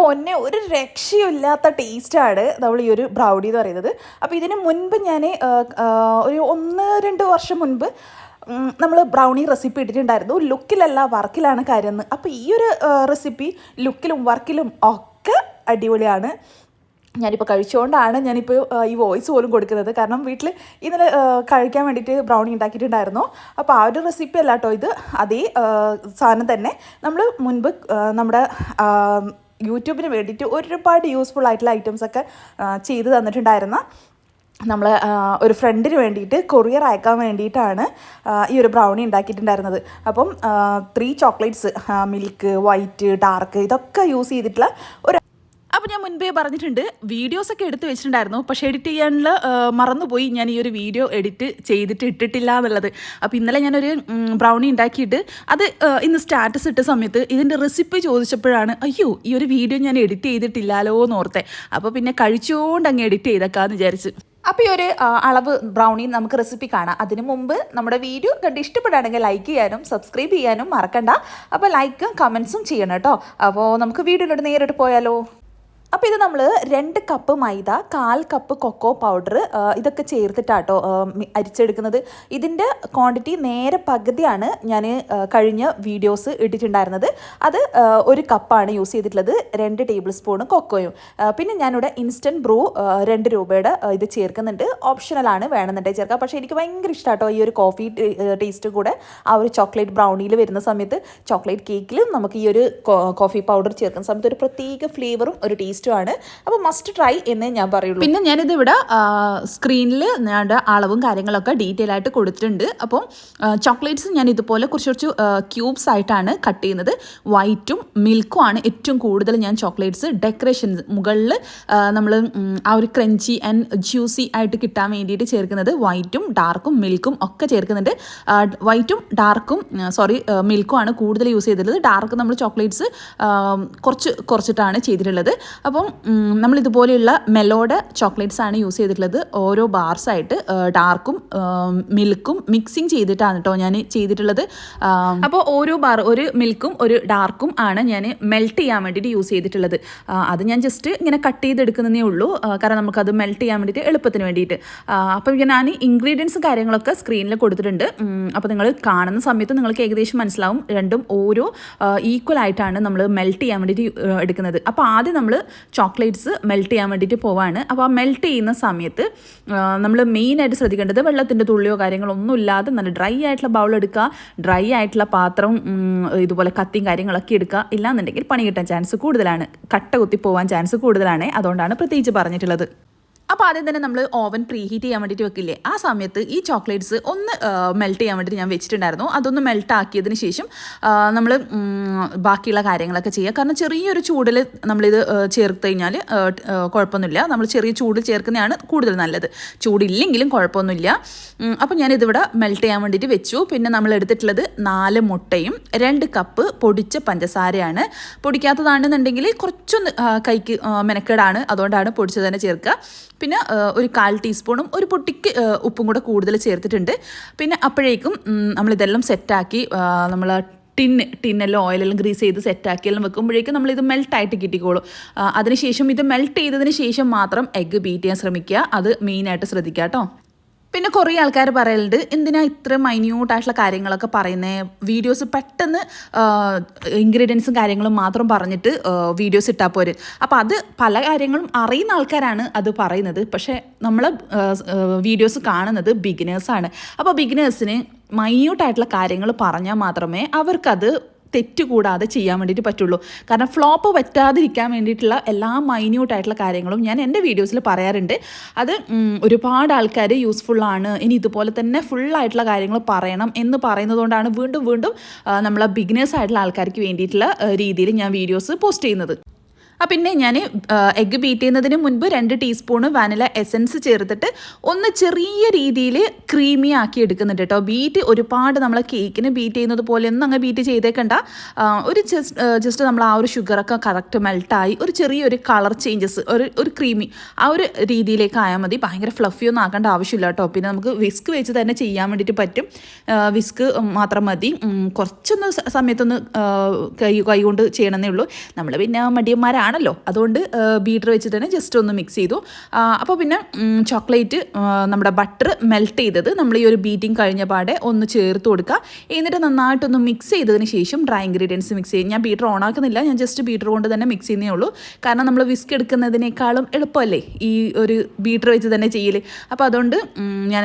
പൊന്നെ ഒരു രക്ഷയില്ലാത്ത ടേസ്റ്റാണ് നമ്മൾ ഈ ഒരു ബ്രൗഡി എന്ന് പറയുന്നത്. അപ്പോൾ ഇതിന് മുൻപ് ഞാൻ ഒരു ഒന്ന് രണ്ട് വർഷം മുൻപ് നമ്മൾ ബ്രൗണി റെസിപ്പി ഇട്ടിട്ടുണ്ടായിരുന്നു. ലുക്കിലല്ല വർക്കിലാണ് കാര്യം അപ്പോൾ ഈ ഒരു റെസിപ്പി ലുക്കിലും വർക്കിലും ഒക്കെ അടിപൊളിയാണ്. ഞാനിപ്പോൾ കഴിച്ചുകൊണ്ടാണ് ഞാനിപ്പോൾ ഈ വോയിസ് പോലും കൊടുക്കുന്നത്. കാരണം വീട്ടിൽ ഇന്നലെ കഴിക്കാൻ വേണ്ടിയിട്ട് ബ്രൗണി ഉണ്ടാക്കിയിട്ടുണ്ടായിരുന്നു. അപ്പോൾ ആ ഒരു റെസിപ്പി അല്ല കേട്ടോ ഇത്. അതേ സാധനം തന്നെ നമ്മൾ മുൻപ് നമ്മുടെ യൂട്യൂബിന് വേണ്ടിയിട്ട് ഒരുപാട് യൂസ്ഫുൾ ആയിട്ടുള്ള ഐറ്റംസൊക്കെ ചെയ്ത് തന്നിട്ടുണ്ടായിരുന്ന നമ്മൾ ഒരു ഫ്രണ്ടിന് വേണ്ടിയിട്ട് കൊറിയർ അയക്കാൻ വേണ്ടിയിട്ടാണ് ഈ ഒരു ബ്രൗണി ഉണ്ടാക്കിയിട്ടുണ്ടായിരുന്നത്. അപ്പം three chocolates milk white dark ഇതൊക്കെ യൂസ് ചെയ്തിട്ടുള്ള ഒരു അപ്പോൾ ഞാൻ മുൻപേ പറഞ്ഞിട്ടുണ്ട് വീഡിയോസ് ഒക്കെ എടുത്ത് വെച്ചിട്ടുണ്ടായിരുന്നു. പക്ഷേ എഡിറ്റ് ചെയ്യാനുള്ള മറന്നുപോയി ഞാൻ ഈ ഒരു വീഡിയോ എഡിറ്റ് ചെയ്തിട്ട് ഇട്ടിട്ടില്ല എന്നുള്ളത്. അപ്പോൾ ഇന്നലെ ഞാനൊരു ബ്രൗണി ഉണ്ടാക്കിയിട്ട് അത് ഇന്ന് സ്റ്റാറ്റസ് ഇട്ട സമയത്ത് ഇതിന്റെ റെസിപ്പി ചോദിച്ചപ്പോഴാണ് അയ്യോ ഈ ഒരു വീഡിയോ ഞാൻ എഡിറ്റ് ചെയ്തിട്ടില്ലല്ലോ എന്ന് ഓർത്തെ. അപ്പോൾ പിന്നെ കഴിച്ചുകൊണ്ട് അങ്ങ് എഡിറ്റ് ചെയ്തേക്കാന്ന് വിചാരിച്ച്. അപ്പോൾ ഈ ഒരു അളവ് ബ്രൗണി നമുക്ക് റെസിപ്പി കാണാം. അതിനു മുമ്പ് നമ്മുടെ വീഡിയോ കണ്ട് ഇഷ്ടപ്പെടുകയാണെങ്കിൽ ലൈക്ക് ചെയ്യാനും സബ്സ്ക്രൈബ് ചെയ്യാനും മറക്കണ്ട. അപ്പോൾ ലൈക്കും കമൻസും ചെയ്യണം കേട്ടോ. അപ്പോൾ നമുക്ക് വീഡിയോയിലോട്ട് നേരിട്ട് പോയാലോ? അപ്പോൾ ഇത് നമ്മൾ രണ്ട് കപ്പ് മൈദ കാൽ കപ്പ് കൊക്കോ പൗഡർ ഇതൊക്കെ ചേർത്തിട്ടാട്ടോ അരിച്ചെടുക്കുന്നത്. ഇതിന്റെ ക്വാണ്ടിറ്റി നേരെ പകുതിയാണ് ഞാൻ കഴിഞ്ഞ വീഡിയോസ് ഇട്ടിട്ടുണ്ടായിരുന്നത്. അത് ഒരു കപ്പാണ് യൂസ് ചെയ്തിട്ടുള്ളത്. രണ്ട് ടേബിൾ സ്പൂണ് കൊക്കോയും പിന്നെ ഞാനിവിടെ ഇൻസ്റ്റന്റ് ബ്രൂ രണ്ട് രൂപയുടെ ഇത് ചേർക്കുന്നുണ്ട്. ഓപ്ഷണലാണ് വേണമെന്നുണ്ടെങ്കിൽ ചേർക്കാം. പക്ഷേ എനിക്ക് ഭയങ്കര ഇഷ്ടമാട്ടോ ഈ ഒരു കോഫി ടേസ്റ്റ് കൂടെ. ആ ഒരു ചോക്ലേറ്റ് ബ്രൗണിയിൽ വരുന്ന സമയത്ത് ചോക്ലേറ്റ് കേക്കിലും നമുക്ക് ഈ ഒരു കോഫി പൗഡർ ചേർക്കുന്ന സമയത്ത് ഒരു പ്രത്യേക ഫ്ലേവറും ഒരു ടേസ്റ്റും ആണ്. അപ്പോൾ മസ്റ്റ് ട്രൈ എന്നേ ഞാൻ പറയുള്ളൂ. പിന്നെ ഞാനിത് ഇവിടെ സ്ക്രീനിൽ ഞാൻ അളവും കാര്യങ്ങളൊക്കെ ഡീറ്റെയിൽ ആയിട്ട് കൊടുത്തിട്ടുണ്ട്. അപ്പം ചോക്ലേറ്റ്സ് ഞാൻ ഇതുപോലെ കുറച്ച് കുറച്ച് ക്യൂബ്സ് ആയിട്ടാണ് കട്ട് ചെയ്യുന്നത്. വൈറ്റും മിൽക്കും ആണ് ഏറ്റവും കൂടുതൽ ഞാൻ ചോക്ലേറ്റ്സ് ഡെക്കറേഷൻ മുകളിൽ നമ്മൾ ആ ഒരു ക്രഞ്ചി ആൻഡ് ജ്യൂസി ആയിട്ട് കിട്ടാൻ വേണ്ടിയിട്ട് ചേർക്കുന്നത് വൈറ്റും ഡാർക്കും മിൽക്കും ഒക്കെ ചേർക്കുന്നുണ്ട്. വൈറ്റും ഡാർക്കും സോറി മിൽക്കും ആണ് കൂടുതൽ യൂസ് ചെയ്തിട്ടുള്ളത്. ഡാർക്ക് നമ്മൾ ചോക്ലേറ്റ്സ് കുറച്ച് കുറച്ചിട്ടാണ് ചെയ്തിട്ടുള്ളത്. അപ്പം ഇതുപോലെയുള്ള മെലോഡ് ചോക്ലേറ്റ്സ് ആണ് യൂസ് ചെയ്തിട്ടുള്ളത്. ഓരോ ബാർസ് ആയിട്ട് ഡാർക്കും മിൽക്കും മിക്സിങ് ചെയ്തിട്ടാണ് കേട്ടോ ഞാൻ ചെയ്തിട്ടുള്ളത്. അപ്പോൾ ഓരോ ബാർ ഒരു മിൽക്കും ഒരു ഡാർക്കും ആണ് ഞാൻ മെൽറ്റ് ചെയ്യാൻ വേണ്ടിയിട്ട് യൂസ് ചെയ്തിട്ടുള്ളത്. അത് ഞാൻ ജസ്റ്റ് ഇങ്ങനെ കട്ട് ചെയ്തെടുക്കുന്നതേ ഉള്ളൂ. കാരണം നമുക്കത് മെൽറ്റ് ചെയ്യാൻ വേണ്ടിയിട്ട് എളുപ്പത്തിന് വേണ്ടിയിട്ട്. അപ്പം ഞാൻ ഇൻഗ്രീഡിയൻസും കാര്യങ്ങളൊക്കെ സ്ക്രീനിൽ കൊടുത്തിട്ടുണ്ട്. അപ്പോൾ നിങ്ങൾ കാണുന്ന സമയത്ത് നിങ്ങൾക്ക് ഏകദേശം മനസ്സിലാവും. രണ്ടും ഓരോ ഈക്വൽ ആയിട്ടാണ് നമ്മൾ മെൽറ്റ് ചെയ്യാൻ വേണ്ടിയിട്ട് എടുക്കുന്നത്. അപ്പോൾ ആദ്യം നമ്മൾ ചോക്ലേറ്റ്സ് മെൽറ്റ് ചെയ്യാൻ വേണ്ടിയിട്ട് പോവാണ്. അപ്പോൾ ആ മെൽറ്റ് ചെയ്യുന്ന സമയത്ത് നമ്മൾ മെയിനായിട്ട് ശ്രദ്ധിക്കേണ്ടത് വെള്ളത്തിന്റെ തുള്ളിയോ കാര്യങ്ങളോ ഒന്നും ഇല്ലാതെ നല്ല ഡ്രൈ ആയിട്ടുള്ള ബൗൾ എടുക്കുക ഡ്രൈ ആയിട്ടുള്ള പാത്രം ഇതുപോലെ കത്തിയും കാര്യങ്ങളൊക്കെ എടുക്കുക. ഇല്ലാന്നുണ്ടെങ്കിൽ പണി കിട്ടാൻ ചാൻസ് കൂടുതലാണ്. കട്ട കുത്തി പോകാൻ ചാൻസ് കൂടുതലാണ്. അതുകൊണ്ടാണ് പ്രത്യേകിച്ച് പറഞ്ഞിട്ടുള്ളത്. അപ്പോൾ ആദ്യം തന്നെ നമ്മൾ ഓവൻ പ്രീ ഹീറ്റ് ചെയ്യാൻ വേണ്ടിയിട്ട് വെക്കില്ലേ? ആ സമയത്ത് ഈ ചോക്ലേറ്റ്സ് ഒന്ന് മെൽറ്റ് ചെയ്യാൻ വേണ്ടിയിട്ട് ഞാൻ വെച്ചിട്ടുണ്ടായിരുന്നു. അതൊന്ന് മെൽറ്റ് ആക്കിയതിന് ശേഷം നമ്മൾ ബാക്കിയുള്ള കാര്യങ്ങളൊക്കെ ചെയ്യുക. കാരണം ചെറിയൊരു ചൂടിൽ നമ്മളിത് ചേർത്ത് കഴിഞ്ഞാൽ കുഴപ്പമൊന്നുമില്ല. നമ്മൾ ചെറിയ ചൂട് ചേർക്കുന്നതാണ് കൂടുതൽ നല്ലത്. ചൂടില്ലെങ്കിലും കുഴപ്പമൊന്നുമില്ല. അപ്പോൾ ഞാനിതിവിടെ മെൽറ്റ് ചെയ്യാൻ വേണ്ടിയിട്ട് വെച്ചു. പിന്നെ നമ്മൾ എടുത്തിട്ടുള്ളത് നാല് മുട്ടയും രണ്ട് കപ്പ് പൊടിച്ച പഞ്ചസാരയാണ്. പൊടിക്കാത്തതാണെന്നുണ്ടെങ്കിൽ കുറച്ചൊന്ന് കൈക്ക് മെനക്കേടാണ്. അതുകൊണ്ടാണ് പൊടിച്ചത് തന്നെ ചേർക്കുക. പിന്നെ ഒരു കാൽ ടീസ്പൂണും ഒരു പൊട്ടിക്ക് ഉപ്പും കൂടെ കൂടുതൽ ചേർത്തിട്ടുണ്ട്. പിന്നെ അപ്പോഴേക്കും നമ്മളിതെല്ലാം സെറ്റാക്കി നമ്മൾ ടിന്ന് ടിന്നെല്ലാം ഓയിലെല്ലാം ഗ്രീസ് ചെയ്ത് സെറ്റാക്കിയെല്ലാം വെക്കുമ്പോഴേക്കും നമ്മളിത് മെൽട്ടായിട്ട് കിട്ടിക്കോളും. അതിനുശേഷം ഇത് മെൽറ്റ് ചെയ്തതിന് ശേഷം മാത്രം എഗ്ഗ് ബീറ്റ് ചെയ്യാൻ ശ്രമിക്കുക. അത് മെയിനായിട്ട് ശ്രദ്ധിക്കുക കേട്ടോ. പിന്നെ കുറേ ആൾക്കാർ പറയലുണ്ട് എന്തിനാ ഇത്ര മൈന്യൂട്ടായിട്ടുള്ള കാര്യങ്ങളൊക്കെ പറയുന്നത് വീഡിയോസ് പെട്ടെന്ന് ഇൻഗ്രീഡിയൻസും കാര്യങ്ങളും മാത്രം പറഞ്ഞിട്ട് വീഡിയോസ് ഇട്ടാൽ പോരെ? അപ്പോൾ അത് പല കാര്യങ്ങളും അറിയുന്ന ആൾക്കാരാണ് അത് പറയുന്നത്. പക്ഷേ നമ്മൾ വീഡിയോസ് കാണുന്നത് ബിഗിനേഴ്സാണ് അപ്പോൾ ബിഗിനേഴ്സിന് മൈന്യൂട്ടായിട്ടുള്ള കാര്യങ്ങൾ പറഞ്ഞാൽ മാത്രമേ അവർക്കത് തെറ്റ് കൂടാതെ ചെയ്യാൻ വേണ്ടിയിട്ട് പറ്റുള്ളൂ. കാരണം ഫ്ലോപ്പ് പറ്റാതിരിക്കാൻ വേണ്ടിയിട്ടുള്ള എല്ലാ മൈന്യൂട്ടായിട്ടുള്ള കാര്യങ്ങളും ഞാൻ എന്റെ വീഡിയോസിൽ പറയാറുണ്ട്. അത് ഒരുപാട് ആൾക്കാർ യൂസ്ഫുള്ളാണ് ഇനി ഇതുപോലെ തന്നെ ഫുള്ളായിട്ടുള്ള കാര്യങ്ങൾ പറയണം എന്ന് പറയുന്നതുകൊണ്ടാണ് വീണ്ടും വീണ്ടും നമ്മളെ ബിഗിനേഴ്സ് ആയിട്ടുള്ള ആൾക്കാർക്ക് വേണ്ടിയിട്ടുള്ള രീതിയിൽ ഞാൻ വീഡിയോസ് പോസ്റ്റ് ചെയ്യുന്നത്. ആ പിന്നെ ഞാൻ എഗ്ഗ് ബീറ്റ് ചെയ്യുന്നതിന് മുൻപ് രണ്ട് ടീസ്പൂണ് വാനില എസൻസ് ചേർത്തിട്ട് ഒന്ന് ചെറിയ രീതിയിൽ ക്രീമി ആക്കി എടുക്കുന്നുണ്ട് കേട്ടോ. ബീറ്റ് ഒരുപാട് നമ്മൾ കേക്കിന് ബീറ്റ് ചെയ്യുന്നത് പോലെ ഒന്നും അങ്ങ് ബീറ്റ് ചെയ്തേക്കണ്ട. ഒരു ജസ്റ്റ് ജസ്റ്റ് നമ്മൾ ആ ഒരു ഷുഗറൊക്കെ കറക്റ്റ് മെൽട്ടായി ഒരു ചെറിയൊരു കളർ ചേഞ്ചസ് ഒരു ഒരു ക്രീമി ആ ഒരു രീതിയിലേക്ക് ആയാൽ മതി. ഭയങ്കര ഫ്ലഫി ഒന്നും ആക്കേണ്ട ആവശ്യമില്ല കേട്ടോ. പിന്നെ നമുക്ക് വിസ്ക് വെച്ച് തന്നെ ചെയ്യാൻ വേണ്ടിയിട്ട് പറ്റും. വിസ്ക് മാത്രം മതി. കുറച്ചൊന്ന് സമയത്തൊന്ന് കൈ കൈകൊണ്ട് ചെയ്യണമെന്നേ ഉള്ളൂ. നമ്മൾ പിന്നെ മടിയന്മാരാണ് ആണല്ലോ. അതുകൊണ്ട് ബീറ്റർ വെച്ച് തന്നെ ജസ്റ്റ് ഒന്ന് മിക്സ് ചെയ്തു. അപ്പോൾ പിന്നെ ചോക്ലേറ്റ് നമ്മുടെ ബട്ടർ മെൽറ്റ് ചെയ്തത് നമ്മൾ ഈ ഒരു ബീറ്റിംഗ് കഴിഞ്ഞ പാടെ ഒന്ന് ചേർത്ത് കൊടുക്കുക. എന്നിട്ട് നന്നായിട്ടൊന്ന് മിക്സ് ചെയ്തതിന് ശേഷം ഡ്രൈ ഇൻഗ്രീഡിയൻസ് മിക്സ് ചെയ്യും ഞാൻ ബീറ്റർ ഓൺ ആക്കുന്നില്ല. ഞാൻ ജസ്റ്റ് ബീറ്റർ കൊണ്ട് തന്നെ മിക്സ് ചെയ്യുന്നേ ഉള്ളൂ. കാരണം നമ്മൾ വിസ്ക് എടുക്കുന്നതിനേക്കാളും എളുപ്പമല്ലേ ഈ ഒരു ബീറ്റർ വെച്ച് തന്നെ ചെയ്യൽ അപ്പോൾ അതുകൊണ്ട് ഞാൻ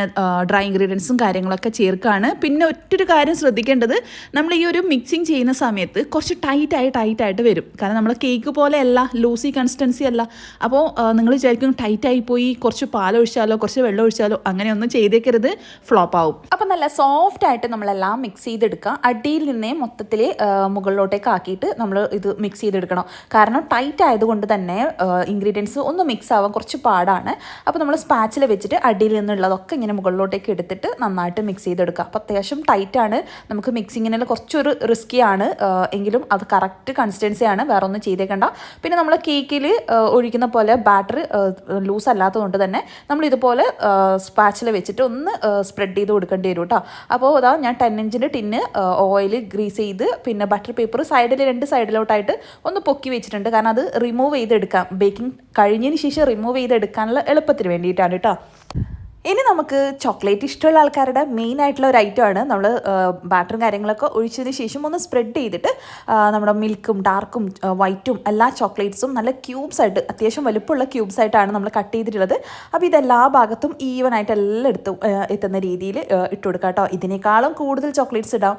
ഡ്രൈ ഇൻഗ്രീഡിയൻസും കാര്യങ്ങളൊക്കെ ചേർക്കുകയാണ് പിന്നെ ഒറ്റൊരു കാര്യം ശ്രദ്ധിക്കേണ്ടത് നമ്മൾ ഈ ഒരു മിക്സിങ് ചെയ്യുന്ന സമയത്ത് കുറച്ച് ടൈറ്റായി ടൈറ്റായിട്ട് വരും. കാരണം നമ്മൾ കേക്ക് പോലെ അല്ല ലൂസി കൺസിസ്റ്റൻസി അല്ല. അപ്പോൾ നിങ്ങൾ വിചാരിക്കും ടൈറ്റായി പോയി കുറച്ച് പാലൊഴിച്ചാലോ കുറച്ച് വെള്ളം ഒഴിച്ചാലോ അങ്ങനെയൊന്നും ചെയ്തേക്കരുത്. ഫ്ലോപ്പ് ആവും. അപ്പം നല്ല സോഫ്റ്റ് ആയിട്ട് നമ്മളെല്ലാം മിക്സ് ചെയ്തെടുക്കുക. അടിയിൽ നിന്നേ മൊത്തത്തിൽ മുകളിലോട്ടേക്ക് ആക്കിയിട്ട് നമ്മൾ ഇത് മിക്സ് ചെയ്തെടുക്കണം. കാരണം ടൈറ്റ് ആയതുകൊണ്ട് തന്നെ ഇൻഗ്രീഡിയൻസ് ഒന്ന് മിക്സ് ആവാൻ കുറച്ച് പാടാണ്. അപ്പോൾ നമ്മൾ സ്പാച്ചിൽ വെച്ചിട്ട് അടിയിൽ നിന്നുള്ളതൊക്കെ ഇങ്ങനെ മുകളിലോട്ടേക്ക് എടുത്തിട്ട് നന്നായിട്ട് മിക്സ് ചെയ്തെടുക്കുക. അപ്പോൾ അത്യാവശ്യം ടൈറ്റാണ് നമുക്ക് മിക്സിങ്ങിനെല്ലാം കുറച്ചൊരു റിസ്ക്കിയാണ് എങ്കിലും അത് കറക്റ്റ് കൺസിസ്റ്റൻസി ആണ്. വേറെ ഒന്നും ചെയ്തേക്കണ്ട. പിന്നെ നമ്മൾ കേക്കിൽ ഒഴിക്കുന്ന പോലെ ബാറ്റർ ലൂസ് അല്ലാത്തതുകൊണ്ട് തന്നെ നമ്മൾ ഇതുപോലെ സ്പാച്ചിൽ വെച്ചിട്ട് ഒന്ന് സ്പ്രെഡ് ചെയ്ത് കൊടുക്കേണ്ടി വരും കേട്ടോ അപ്പോൾ അതാ ഞാൻ ടെൻ ഇഞ്ചിന്റെ ടിന്ന് ഓയിൽ ഗ്രീസ് ചെയ്ത് പിന്നെ ബട്ടർ പേപ്പർ സൈഡിൽ രണ്ട് സൈഡിലോട്ടായിട്ട് ഒന്ന് പൊക്കി വെച്ചിട്ടുണ്ട്. കാരണം അത് റിമൂവ് ചെയ്തെടുക്കാം. ബേക്കിംഗ് കഴിഞ്ഞതിന് ശേഷം റിമൂവ് ചെയ്തെടുക്കാനുള്ള എളുപ്പത്തിന് വേണ്ടിയിട്ടാണ് കേട്ടോ ഇനി നമുക്ക് ചോക്ലേറ്റ് ഇഷ്ടമുള്ള ആൾക്കാരുടെ മെയിൻ ആയിട്ടുള്ള ഒരു ഐറ്റമാണ് നമ്മൾ ബാറ്ററും കാര്യങ്ങളൊക്കെ ഒഴിച്ചതിന് ശേഷം ഒന്ന് സ്പ്രെഡ് ചെയ്തിട്ട് നമ്മുടെ മിൽക്കും ഡാർക്കും വൈറ്റും എല്ലാ ചോക്ലേറ്റ്സും നല്ല ക്യൂബ്സ് ആയിട്ട് അത്യാവശ്യം വലുപ്പമുള്ള ക്യൂബ്സ് ആയിട്ടാണ് നമ്മൾ കട്ട് ചെയ്തിട്ടുള്ളത്. അപ്പോൾ ഇതെല്ലാ ഭാഗത്തും ഈവൻ ആയിട്ട് എല്ലാം എടുത്ത് എത്തുന്ന രീതിയിൽ ഇട്ട് കൊടുക്കാം കേട്ടോ. ഇതിനേക്കാളും കൂടുതൽ ചോക്ലേറ്റ്സ് ഇടാം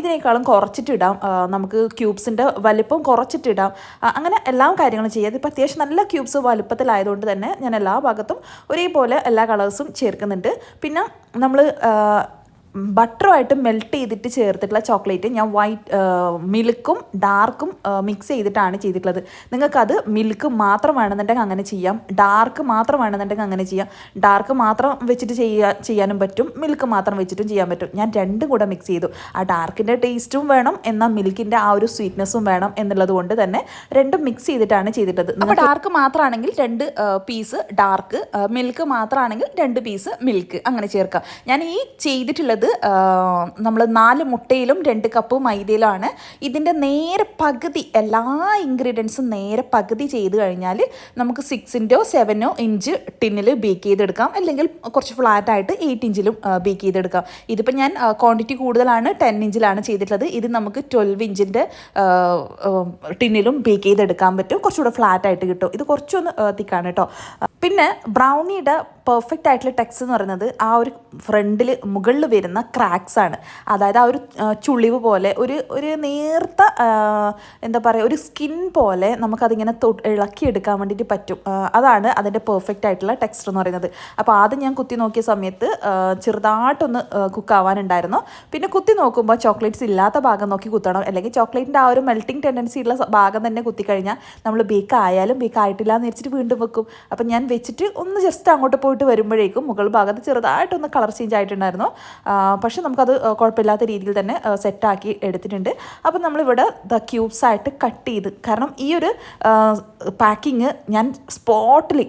ഇതിനേക്കാളും കുറച്ചിട്ട് ഇടാം നമുക്ക് ക്യൂബ്സിന്റെ വലുപ്പം കുറച്ചിട്ട് ഇടാം അങ്ങനെ എല്ലാ കാര്യങ്ങളും ചെയ്യാം. ഇതിപ്പോൾ അത്യാവശ്യം നല്ല ക്യൂബ്സ് വലുപ്പത്തിലായതുകൊണ്ട് തന്നെ ഞാൻ എല്ലാ ഭാഗത്തും ഒരേപോലെ എല്ലാ കളേഴ്സും ചേർക്കുന്നുണ്ട്. പിന്നെ നമ്മൾ ബട്ടറുമായിട്ട് മെൽറ്റ് ചെയ്തിട്ട് ചേർത്തിട്ടുള്ള ചോക്ലേറ്റ് ഞാൻ വൈറ്റ് മിൽക്കും ഡാർക്കും മിക്സ് ചെയ്തിട്ടാണ് ചെയ്തിട്ടുള്ളത്. നിങ്ങൾക്കത് മിൽക്ക് മാത്രം വേണമെന്നുണ്ടെങ്കിൽ അങ്ങനെ ചെയ്യാം. ഡാർക്ക് മാത്രം വേണമെന്നുണ്ടെങ്കിൽ അങ്ങനെ ചെയ്യാം. ഡാർക്ക് മാത്രം വെച്ചിട്ട് ചെയ്യാ ചെയ്യാനും പറ്റും. മിൽക്ക് മാത്രം വെച്ചിട്ടും ചെയ്യാൻ പറ്റും. ഞാൻ രണ്ടും കൂടെ മിക്സ് ചെയ്തു. ആ ഡാർക്കിന്റെ ടേസ്റ്റും വേണം എന്നാൽ മിൽക്കിന്റെ ആ ഒരു സ്വീറ്റ്നെസ്സും വേണം എന്നുള്ളത് കൊണ്ട് തന്നെ രണ്ടും മിക്സ് ചെയ്തിട്ടാണ് ചെയ്തിട്ടത് അപ്പോൾ ഡാർക്ക് മാത്രമാണെങ്കിൽ രണ്ട് പീസ് ഡാർക്ക് മിൽക്ക് മാത്രമാണെങ്കിൽ രണ്ട് പീസ് മിൽക്ക് അങ്ങനെ ചേർക്കാം. ഞാൻ ഈ ചെയ്തിട്ടുള്ളത് നമ്മൾ നാല് മുട്ടയിലും രണ്ട് കപ്പ് മൈദയിലാണ്. ഇതിന്റെ നേരെ പകുതി എല്ലാ ഇൻഗ്രീഡിയൻസും നേരെ പകുതി ചെയ്ത് കഴിഞ്ഞാൽ നമുക്ക് സിക്സിന്റെയോ സെവനോ ഇഞ്ച് ടിന്നിൽ ബേക്ക് ചെയ്തെടുക്കാം. അല്ലെങ്കിൽ കുറച്ച് ഫ്ലാറ്റായിട്ട് എയ്റ്റ് ഇഞ്ചിലും ബേക്ക് ചെയ്തെടുക്കാം. ഇതിപ്പോൾ ഞാൻ ക്വാണ്ടിറ്റി കൂടുതലാണ് ടെൻ ഇഞ്ചിലാണ് ചെയ്തിട്ടുള്ളത്. ഇത് നമുക്ക് ട്വൽവ് ഇഞ്ചിന്റെ ടിന്നിലും ബേക്ക് ചെയ്തെടുക്കാൻ പറ്റും. കുറച്ചുകൂടെ ഫ്ലാറ്റായിട്ട് കിട്ടും. ഇത് കുറച്ചൊന്ന് തിക്കാണ് കേട്ടോ. പിന്നെ ബ്രൗണിയുടെ പെർഫെക്റ്റ് ആയിട്ടുള്ള ടെക്സ് എന്ന് പറയുന്നത് ആ ഒരു ഫ്രണ്ടിൽ മുകളിൽ വരുന്ന ക്രാക്സ് ആണ്. അതായത് ആ ഒരു ചുളിവ് പോലെ ഒരു ഒരു നേർത്ത എന്താ പറയുക ഒരു സ്കിൻ പോലെ നമുക്കതിങ്ങനെ ഇളക്കിയെടുക്കാൻ വേണ്ടിയിട്ട് പറ്റും. അതാണ് അതിന്റെ പെർഫെക്റ്റ് ആയിട്ടുള്ള ടെക്സ്റ്റർ എന്ന് പറയുന്നത്. അപ്പോൾ ആദ്യം ഞാൻ കുത്തി നോക്കിയ സമയത്ത് ചെറുതായിട്ടൊന്ന് കുക്കാവാനുണ്ടായിരുന്നു പിന്നെ കുത്തി നോക്കുമ്പോൾ ചോക്ലേറ്റ്സ് ഇല്ലാത്ത ഭാഗം നോക്കി കുത്തണം. അല്ലെങ്കിൽ ചോക്ലേറ്റിന്റെ ആ ഒരു മെൽറ്റിംഗ് ടെൻഡൻസി ഉള്ള ഭാഗം തന്നെ കുത്തിക്കഴിഞ്ഞാൽ നമ്മൾ ബേക്ക് ആയാലും ബേക്ക് ആയിട്ടില്ല എന്ന് വെച്ചിട്ട് വീണ്ടും വെക്കും. അപ്പം ഞാൻ വെച്ചിട്ട് ഒന്ന് ജസ്റ്റ് അങ്ങോട്ട് പോയിട്ട് വരുമ്പോഴേക്കും മുകൾ ഭാഗത്ത് ചെറുതായിട്ടൊന്ന് കളർ ചേഞ്ച് ആയിട്ടുണ്ടായിരുന്നു. പക്ഷേ നമുക്കത് കുഴപ്പമില്ലാത്ത രീതിയിൽ തന്നെ സെറ്റാക്കി എടുത്തിട്ടുണ്ട്. അപ്പം നമ്മളിവിടെ ദ ക്യൂബ്സ് ആയിട്ട് കട്ട് ചെയ്ത് കാരണം ഈ ഒരു പാക്കിങ് ഞാൻ സ്പോട്ടിൽ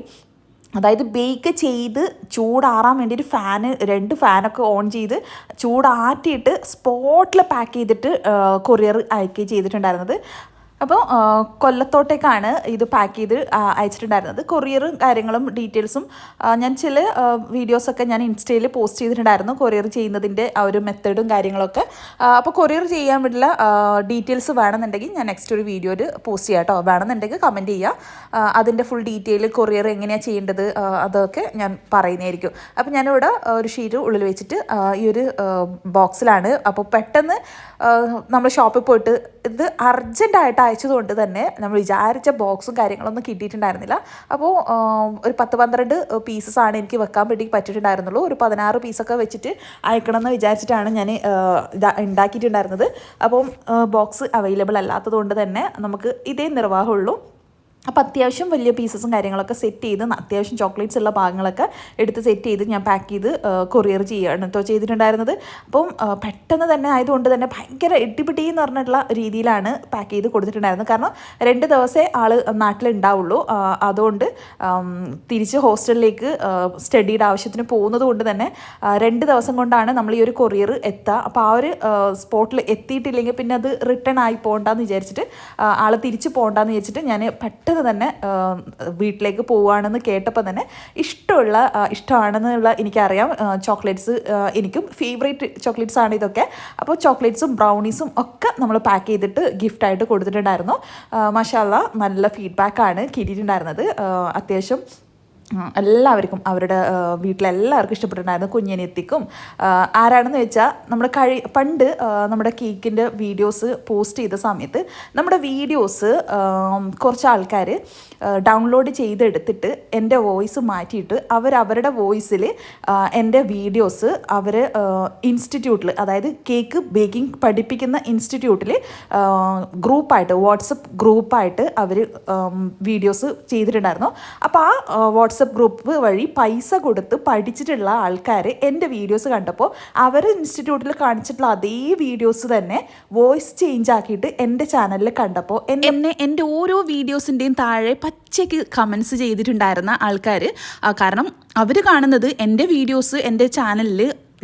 അതായത് ബേക്ക് ചെയ്ത് ചൂടാറാൻ വേണ്ടി ഒരു ഫാന് രണ്ട് ഫാനൊക്കെ ഓൺ ചെയ്ത് ചൂടാറ്റിയിട്ട് സ്പോട്ടിൽ പാക്ക് ചെയ്തിട്ട് കൊറിയർ അയക്കുകയും ചെയ്തിട്ടുണ്ടായിരുന്നത്. അപ്പോൾ കൊല്ലത്തോട്ടേക്കാണ് ഇത് പാക്ക് ചെയ്ത് അയച്ചിട്ടുണ്ടായിരുന്നത്. കൊറിയറും കാര്യങ്ങളും ഡീറ്റെയിൽസും ഞാൻ ചില വീഡിയോസൊക്കെ ഞാൻ ഇൻസ്റ്റയിൽ പോസ്റ്റ് ചെയ്തിട്ടുണ്ടായിരുന്നു കൊറിയർ ചെയ്യുന്നതിന്റെ ആ ഒരു മെത്തേഡും കാര്യങ്ങളൊക്കെ. അപ്പോൾ കൊറിയർ ചെയ്യാൻ വേണ്ടിയുള്ള ഡീറ്റെയിൽസ് വേണമെന്നുണ്ടെങ്കിൽ ഞാൻ നെക്സ്റ്റ് ഒരു വീഡിയോയിൽ പോസ്റ്റ് ചെയ്യാം കേട്ടോ. വേണമെന്നുണ്ടെങ്കിൽ കമന്റ് ചെയ്യുക. അതിന്റെ ഫുൾ ഡീറ്റെയിൽ കൊറിയർ എങ്ങനെയാണ് ചെയ്യേണ്ടത് അതൊക്കെ ഞാൻ പറയുന്നതായിരിക്കും. അപ്പോൾ ഞാനിവിടെ ഒരു ഷീറ്റ് ഉള്ളിൽ വെച്ചിട്ട് ഈ ഒരു ബോക്സിലാണ്. അപ്പോൾ പെട്ടെന്ന് നമ്മൾ ഷോപ്പിൽ പോയിട്ട് ഇത് അർജന്റായിട്ട് അയച്ചതുകൊണ്ട് തന്നെ നമ്മൾ വിചാരിച്ച ബോക്സും കാര്യങ്ങളൊന്നും കിട്ടിയിട്ടുണ്ടായിരുന്നില്ല. അപ്പോൾ ഒരു പത്ത് പന്ത്രണ്ട് പീസസ് ആണ് എനിക്ക് വെക്കാൻ വേണ്ടി പറ്റിയിട്ടുണ്ടായിരുന്നുള്ളൂ. ഒരു പതിനാറ് പീസൊക്കെ വെച്ചിട്ട് അയക്കണം എന്ന് വിചാരിച്ചിട്ടാണ് ഞാൻ ഉണ്ടാക്കിയിട്ടുണ്ടായിരുന്നത് അപ്പം ബോക്സ് അവൈലബിൾ അല്ലാത്തത് കൊണ്ട് തന്നെ നമുക്ക് ഇതേ നിർവാഹമുള്ളൂ. അപ്പോൾ അത്യാവശ്യം വലിയ പീസസും കാര്യങ്ങളൊക്കെ സെറ്റ് ചെയ്ത് അത്യാവശ്യം ചോക്ലേറ്റ്സ് ഉള്ള ഭാഗങ്ങളൊക്കെ എടുത്ത് സെറ്റ് ചെയ്ത് ഞാൻ പാക്ക് ചെയ്ത് കൊറിയർ ചെയ്യുകയാണ് കേട്ടോ ചെയ്തിട്ടുണ്ടായിരുന്നത്. അപ്പം പെട്ടെന്ന് തന്നെ ആയതുകൊണ്ട് തന്നെ ഭയങ്കര എട്ടിപ്പിട്ടി എന്ന് പറഞ്ഞിട്ടുള്ള രീതിയിലാണ് പാക്ക് ചെയ്ത് കൊടുത്തിട്ടുണ്ടായിരുന്നത്. കാരണം രണ്ട് ദിവസമേ ആൾ നാട്ടിലുണ്ടാവുള്ളൂ. അതുകൊണ്ട് തിരിച്ച് ഹോസ്റ്റലിലേക്ക് സ്റ്റഡിയുടെ ആവശ്യത്തിന് പോകുന്നത് കൊണ്ട് തന്നെ രണ്ട് ദിവസം കൊണ്ടാണ് നമ്മൾ ഈ ഒരു കൊറിയർ എത്തുക അപ്പോൾ ആ ഒരു സ്പോട്ടിൽ എത്തിയിട്ടില്ലെങ്കിൽ പിന്നെ അത് റിട്ടേൺ ആയി പോകണ്ടെന്ന് വിചാരിച്ചിട്ട് ആൾ തിരിച്ച് പോകണ്ടെന്ന് വിചാരിച്ചിട്ട് ഞാൻ പെട്ടെന്ന് പെട്ടെന്ന് തന്നെ വീട്ടിലേക്ക് പോവുകയാണെന്ന് കേട്ടപ്പോൾ തന്നെ ഇഷ്ടമുള്ള ഇഷ്ടമാണെന്നുള്ള എനിക്കറിയാം. ചോക്ലേറ്റ്സ് എനിക്കും ഫേവറേറ്റ് ചോക്ലേറ്റ്സ് ആണ് ഇതൊക്കെ. അപ്പോൾ ചോക്ലേറ്റ്സും ബ്രൗണീസും ഒക്കെ നമ്മൾ പാക്ക് ചെയ്തിട്ട് ഗിഫ്റ്റായിട്ട് കൊടുത്തിട്ടുണ്ടായിരുന്നു. മഷാല നല്ല ഫീഡ്ബാക്കാണ് കിട്ടിയിട്ടുണ്ടായിരുന്നത്. അത്യാവശ്യം എല്ലാവർക്കും അവരുടെ വീട്ടിലെല്ലാവർക്കും ഇഷ്ടപ്പെട്ടിട്ടുണ്ടായിരുന്നു. കുഞ്ഞനിയത്തിക്കും ആരാണെന്ന് വെച്ചാൽ നമ്മുടെ കഴി പണ്ട് നമ്മുടെ കേക്കിന്റെ വീഡിയോസ് പോസ്റ്റ് ചെയ്ത സമയത്ത് നമ്മുടെ വീഡിയോസ് കുറച്ച് ആൾക്കാർ ഡൗൺലോഡ് ചെയ്തെടുത്തിട്ട് എന്റെ വോയിസ് മാറ്റിയിട്ട് അവർ അവരുടെ വോയിസിൽ എന്റെ വീഡിയോസ് അവർ ഇൻസ്റ്റിറ്റ്യൂട്ടിൽ അതായത് കേക്ക് ബേക്കിംഗ് പഠിപ്പിക്കുന്ന ഇൻസ്റ്റിറ്റ്യൂട്ടിൽ ഗ്രൂപ്പായിട്ട് വാട്സപ്പ് ഗ്രൂപ്പായിട്ട് അവർ വീഡിയോസ് ചെയ്തിട്ടുണ്ടായിരുന്നു. അപ്പോൾ ആ വാട്സപ്പ് ഗ്രൂപ്പ് വഴി പൈസ കൊടുത്ത് പഠിച്ചിട്ടുള്ള ആൾക്കാർ എന്റെ വീഡിയോസ് കണ്ടപ്പോൾ അവർ ഇൻസ്റ്റിറ്റ്യൂട്ടിൽ കാണിച്ചിട്ടുള്ള അതേ വീഡിയോസ് തന്നെ വോയിസ് ചേഞ്ച് ആക്കിയിട്ട് എന്റെ ചാനലിൽ കണ്ടപ്പോൾ എന്നെ എന്റെ ഓരോ വീഡിയോസിന്റെയും താഴെ പച്ചയ്ക്ക് കമൻസ് ചെയ്തിട്ടുണ്ടായിരുന്ന ആൾക്കാർ കാരണം അവർ കാണുന്നത് എന്റെ വീഡിയോസ് എന്റെ ചാനലിൽ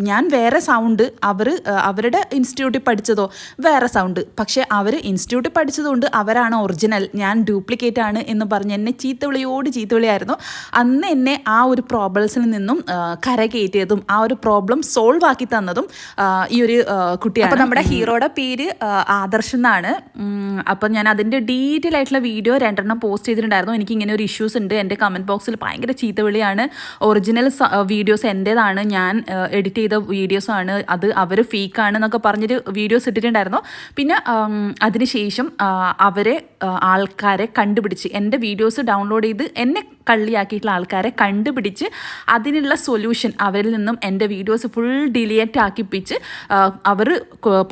ഞാൻ വേറെ സൗണ്ട് അവർ അവരുടെ ഇൻസ്റ്റിറ്റ്യൂട്ടിൽ പഠിച്ചതോ വേറെ സൗണ്ട് പക്ഷേ അവർ ഇൻസ്റ്റിറ്റ്യൂട്ടിൽ പഠിച്ചതുകൊണ്ട് അവരാണ് ഒറിജിനൽ ഞാൻ ഡ്യൂപ്ലിക്കേറ്റ് ആണ് എന്ന് പറഞ്ഞ് എന്നെ ചീത്തവിളിയോട് ചീത്തവിളിയായിരുന്നു. അന്ന് എന്നെ ആ ഒരു പ്രോബ്ലംസിൽ നിന്നും കരകയറ്റിയതും ആ ഒരു പ്രോബ്ലം സോൾവ് ആക്കി തന്നതും ഈ ഒരു കുട്ടിയാണ്. അപ്പോൾ നമ്മുടെ ഹീറോയുടെ പേര് ആദർശ് എന്നാണ്. അപ്പം ഞാൻ അതിന്റെ ഡീറ്റെയിൽ ആയിട്ടുള്ള വീഡിയോ രണ്ടെണ്ണം പോസ്റ്റ് ചെയ്തിട്ടുണ്ടായിരുന്നു. എനിക്ക് ഇങ്ങനെ ഒരു ഇഷ്യൂസ് ഉണ്ട്. എന്റെ കമന്റ് ബോക്സിൽ ഭയങ്കര ചീത്തവിളിയാണ്. ഒറിജിനൽ വീഡിയോസ് എന്റേതാണ് ഞാൻ എഡിറ്റ് വീഡിയോസാണ് അത് അവർ ഫേക്കാണ് എന്നൊക്കെ പറഞ്ഞൊരു വീഡിയോസ് ഇട്ടിട്ടുണ്ടായിരുന്നു. പിന്നെ അതിനുശേഷം അവരെ ആൾക്കാരെ കണ്ടുപിടിച്ച് എന്റെ വീഡിയോസ് ഡൗൺലോഡ് ചെയ്ത് എന്നെ കള്ളിയാക്കിയിട്ടുള്ള ആൾക്കാരെ കണ്ടുപിടിച്ച് അതിനുള്ള സൊല്യൂഷൻ അവരിൽ നിന്നും എന്റെ വീഡിയോസ് ഫുൾ ഡിലീറ്റ് ആക്കിപ്പിച്ച് അവർ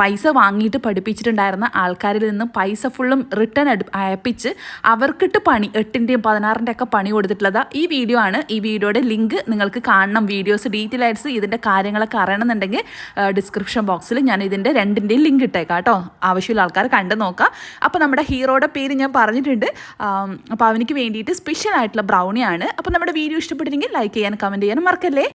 പൈസ വാങ്ങിയിട്ട് പഠിപ്പിച്ചിട്ടുണ്ടായിരുന്ന ആൾക്കാരിൽ നിന്നും പൈസ ഫുള്ളും റിട്ടേൺ അയപ്പിച്ച് അവർക്കിട്ട് പണി എട്ടിന്റെയും പതിനാറിന്റെ ഒക്കെ പണി കൊടുത്തിട്ടുള്ളത് ഈ വീഡിയോ ആണ്. ഈ വീഡിയോയുടെ ലിങ്ക് നിങ്ങൾക്ക് കാണണം. വീഡിയോസ് ഡീറ്റെയിൽ ആയിട്ട് ഇതിന്റെ കാര്യങ്ങളൊക്കെ അറിയണമെന്നുണ്ടെങ്കിൽ ഡിസ്ക്രിപ്ഷൻ ബോക്സിൽ ഞാൻ ഇതിന്റെ രണ്ടിന്റെയും ലിങ്ക് ഇട്ടേക്കാം കേട്ടോ. ആവശ്യമുള്ള ആൾക്കാർ കണ്ടു നോക്കാം. അപ്പോൾ നമ്മുടെ ഹീറോയുടെ പേര് ഞാൻ പറഞ്ഞിട്ടുണ്ട്. അപ്പോൾ അവനിക്ക് വേണ്ടിയിട്ട് സ്പെഷ്യൽ ആയിട്ടുള്ള ബ്രൗണിയാണ് അപ്പോൾ നമ്മുടെ വീഡിയോ ഇഷ്ടപ്പെട്ടില്ലെങ്കിൽ ലൈക്ക് ചെയ്യാനും കമന്റ് ചെയ്യാനും മറക്കല്ലേ?